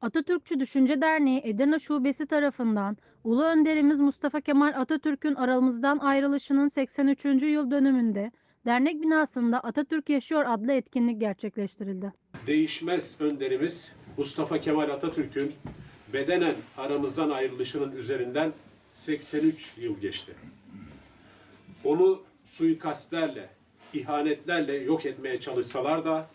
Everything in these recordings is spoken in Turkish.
Atatürkçü Düşünce Derneği Edirne Şubesi tarafından Ulu Önderimiz Mustafa Kemal Atatürk'ün aramızdan ayrılışının 83. yıl dönümünde dernek binasında Atatürk Yaşıyor adlı etkinlik gerçekleştirildi. değişmez önderimiz Mustafa Kemal Atatürk'ün bedenen aramızdan ayrılışının üzerinden 83 yıl geçti. Onu suikastlerle, ihanetlerle yok etmeye çalışsalar da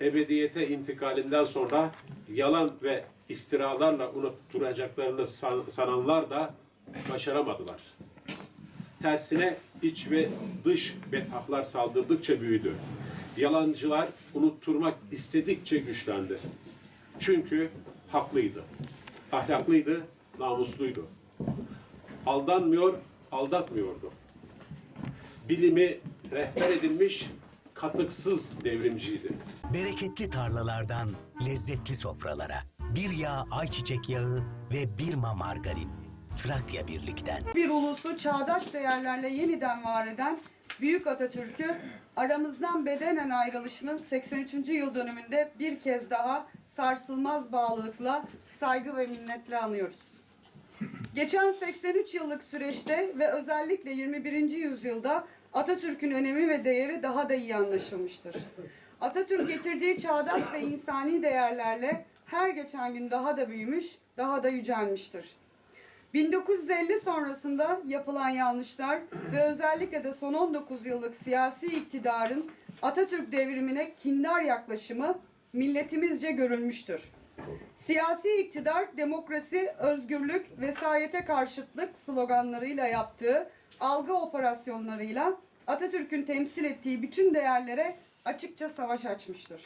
ebediyete intikalinden sonra yalan ve iftiralarla unutturacaklarını san- sananlar da başaramadılar. Tersine iç ve dış bethahlar saldırdıkça büyüdü. Yalancılar unutturmak istedikçe güçlendi. Çünkü haklıydı. Ahlaklıydı, namusluydu. Aldanmıyor, aldatmıyordu. Bilimi rehber edilmiş, katıksız devrimciydi. Bereketli tarlalardan lezzetli sofralara. Bir yağ ayçiçek yağı ve bir ma margarin. Trakya Birlik'ten. bir ulusu çağdaş değerlerle yeniden var eden Büyük Atatürk'ü aramızdan bedenen ayrılışının 83. yıl dönümünde bir kez daha sarsılmaz bağlılıkla, saygı ve minnetle anıyoruz. Geçen 83 yıllık süreçte ve özellikle 21. yüzyılda Atatürk'ün önemi ve değeri daha da iyi anlaşılmıştır. Atatürk getirdiği çağdaş ve insani değerlerle her geçen gün daha da büyümüş, daha da yücelmiştir. 1950 sonrasında yapılan yanlışlar ve özellikle de son 19 yıllık siyasi iktidarın Atatürk devrimine kindar yaklaşımı milletimizce görülmüştür. Siyasi iktidar demokrasi, özgürlük, vesayete karşıtlık sloganlarıyla yaptığı algı operasyonlarıyla Atatürk'ün temsil ettiği bütün değerlere açıkça savaş açmıştır.